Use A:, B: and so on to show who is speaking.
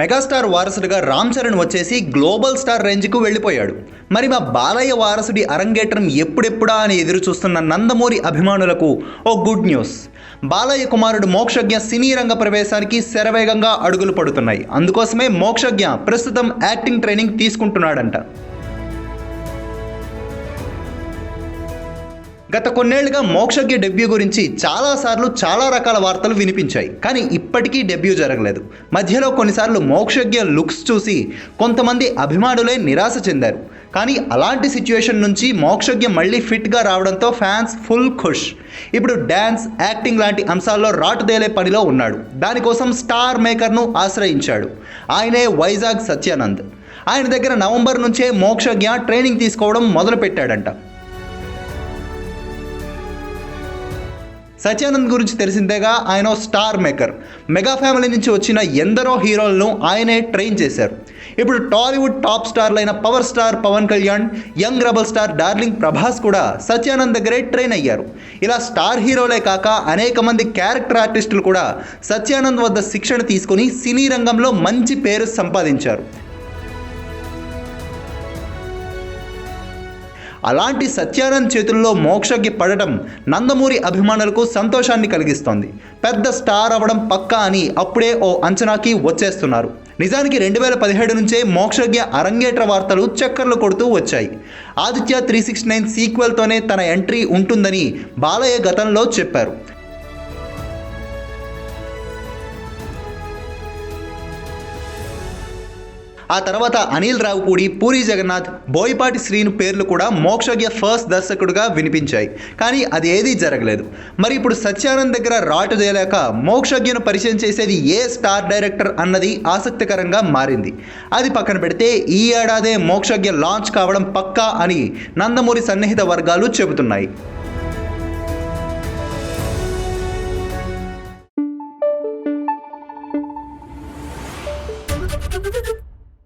A: Megastar వారసుడిగా రామ్ చరణ్ వచ్చేసి global star రేంజ్కు వెళ్ళిపోయాడు. మరి మా బాలయ్య వారసుడి అరంగేట్రం ఎప్పుడెప్పుడా అని ఎదురు చూస్తున్న నందమూరి అభిమానులకు ఓ గుడ్ న్యూస్. బాలయ్య కుమారుడు మోక్షజ్ఞ సినీ రంగ ప్రవేశానికి శరవేగంగా అడుగులు పడుతున్నాయి. అందుకోసమే మోక్షజ్ఞ ప్రస్తుతం యాక్టింగ్ ట్రైనింగ్ తీసుకుంటున్నాడంట. గత కొన్నేళ్ళుగా మోక్షజ్ఞ డెబ్యూ గురించి చాలాసార్లు చాలా రకాల వార్తలు వినిపించాయి. కానీ ఇప్పటికీ డెబ్యూ జరగలేదు. మధ్యలో కొన్నిసార్లు మోక్షజ్ఞ లుక్స్ చూసి కొంతమంది అభిమానులే నిరాశ చెందారు. కానీ అలాంటి సిచ్యువేషన్ నుంచి మోక్షజ్ఞ మళ్ళీ ఫిట్గా రావడంతో ఫ్యాన్స్ ఫుల్ ఖుష్. ఇప్పుడు డ్యాన్స్ యాక్టింగ్ లాంటి అంశాల్లో రాటుదేలే పనిలో ఉన్నాడు. దానికోసం స్టార్ మేకర్ను ఆశ్రయించాడు. ఆయనే వైజాగ్ సత్యానంద్. ఆయన దగ్గర నవంబర్ నుంచే మోక్షజ్ఞ ట్రైనింగ్ తీసుకోవడం మొదలుపెట్టాడంట. సత్యానంద్ గురించి తెలిసిందేగా ఆయన స్టార్ మేకర్. మెగా ఫ్యామిలీ నుంచి వచ్చిన ఎందరో హీరోలను ఆయనే ట్రైన్ చేశారు. ఇప్పుడు Tollywood top స్టార్లైన power star Pawan Kalyan young rebel star darling Prabhas కూడా సత్యానంద్ దగ్గరే ట్రైన్ అయ్యారు. ఇలా స్టార్ హీరోలే కాక అనేక మంది క్యారెక్టర్ ఆర్టిస్టులు కూడా సత్యానంద్ వద్ద శిక్షణ తీసుకుని సినీ రంగంలో మంచి పేరు సంపాదించారు. అలాంటి సత్యానంద్ చేతుల్లో మోక్షకి పడటం నందమూరి అభిమానులకు సంతోషాన్ని కలిగిస్తోంది. పెద్ద స్టార్ అవ్వడం పక్కా అని అప్పుడే ఓ అంచనాకి వచ్చేస్తున్నారు. నిజానికి రెండు వేల పదిహేడు నుంచే మోక్షజ్ఞ అరంగేట్ర వార్తలు చక్కర్లు కొడుతూ వచ్చాయి. ఆదిత్య త్రీ సిక్స్ నైన్ సీక్వెల్తోనే తన ఎంట్రీ ఉంటుందని బాలయ్య గతంలో చెప్పారు. ఆ తర్వాత అనిల్ రావుపూడి పూరి జగన్నాథ్ బోయపాటి శ్రీను పేర్లు కూడా మోక్షజ్ఞ ఫస్ట్ దర్శకుడుగా వినిపించాయి. కానీ అది ఏదీ జరగలేదు. మరి ఇప్పుడు సత్యానంద్ దగ్గర రాటు చేయలేక మోక్షజ్ఞను పరిచయం చేసేది ఏ స్టార్ డైరెక్టర్ అన్నది ఆసక్తికరంగా మారింది. అది పక్కన పెడితే ఈ ఏడాదే మోక్షజ్ఞ లాంచ్ కావడం పక్కా అని నందమూరి సన్నిహిత వర్గాలు చెబుతున్నాయి.